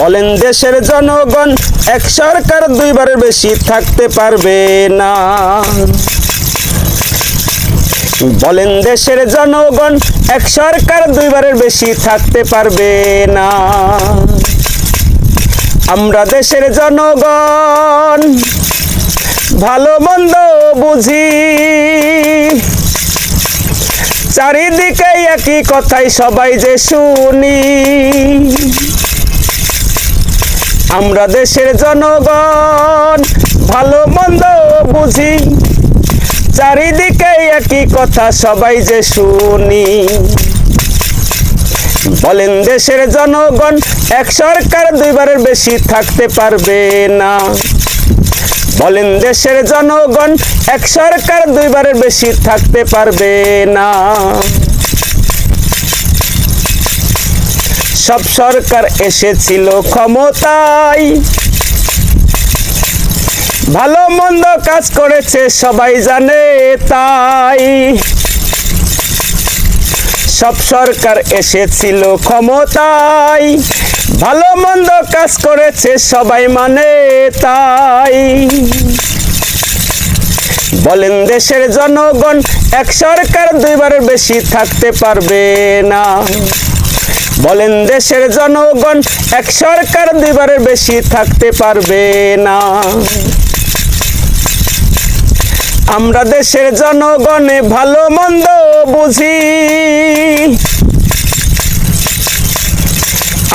বলেন দেশের জনগণ, এক সরকার দুইবারের বেশি থাকতে পারবে না। বলেন দেশের জনগণ, এক সরকার দুইবারের বেশি থাকতে পারবে না। আমরা দেশের জনগণ, ভালো মন্দ বুঝি। চারিদিকে একই কথাই সবাই যে শুনি। আমরা দেশের জনগণ, ভালো মন্দ বুঝি। চারিদিকে একই কথা সবাই যে শুনি। বলেন দেশের জনগণ, এক সরকার দুইবারের বেশি থাকতে পারবে না। বলেন দেশের জনগণ, এক সরকার দুইবারের বেশি থাকতে পারবে না। সব সরকার এসেছিল ক্ষমতায়। ভালো মন্দ কাজ করেছে, সবাই জানে তাই। সব সরকার এসেছিল ক্ষমতায়, ভালো মন্দ কাজ করেছে, সবাই মানে তাই। বলেন দেশের জনগণ, এক সরকার দুইবারের বেশি থাকতে পারবে না। বলেন দেশের জনগণ, এক সরকার দুইবারের বেশি থাকতে পারবে না। আমরা দেশের জনগণে ভালো, মন্দ বুঝি।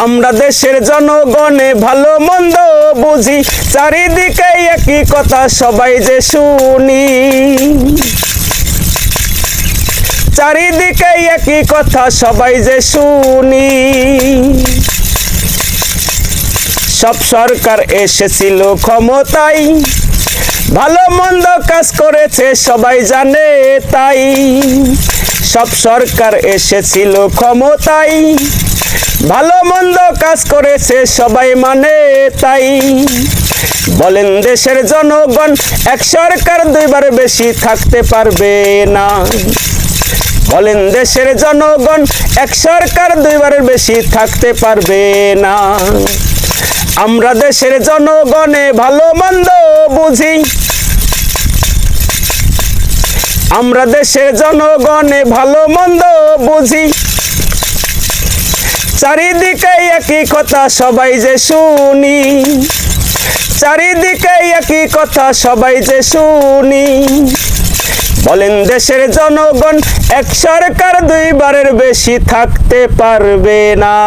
আমরা দেশের জনগণে ভালো, মন্দ বুঝি। চারিদিকে একই কথা, সবাই যে শুনি। চারিদিকে একই কথা সবাই যে শুনি। সব সরকার এসেছিল ক্ষমতায়, ভালো মন্দ কাজ করেছে সবাই জানে তাই। সব সরকার এসেছিল ক্ষমতায়, ভালো মন্দ কাজ করেছে সবাই মানে তাই। বলেন দেশের জনগণ, এক সরকার দুইবার বেশি থাকতে পারবে না। বলেন দেশের জনগণ, এক সরকার দুইবারের বেশি থাকতে পারবে না। আমরা দেশের জনগণে ভালো মন্দ বুঝি। আমরা দেশের জনগণে ভালো মন্দ বুঝি। চারিদিকে একই কথা সবাই যে শুনি। চারিদিকে একই কথা সবাই যে শুনি। বলেন দেশের জনগণ এক সরকার দুইবারের বেশি থাকতে পারবে না।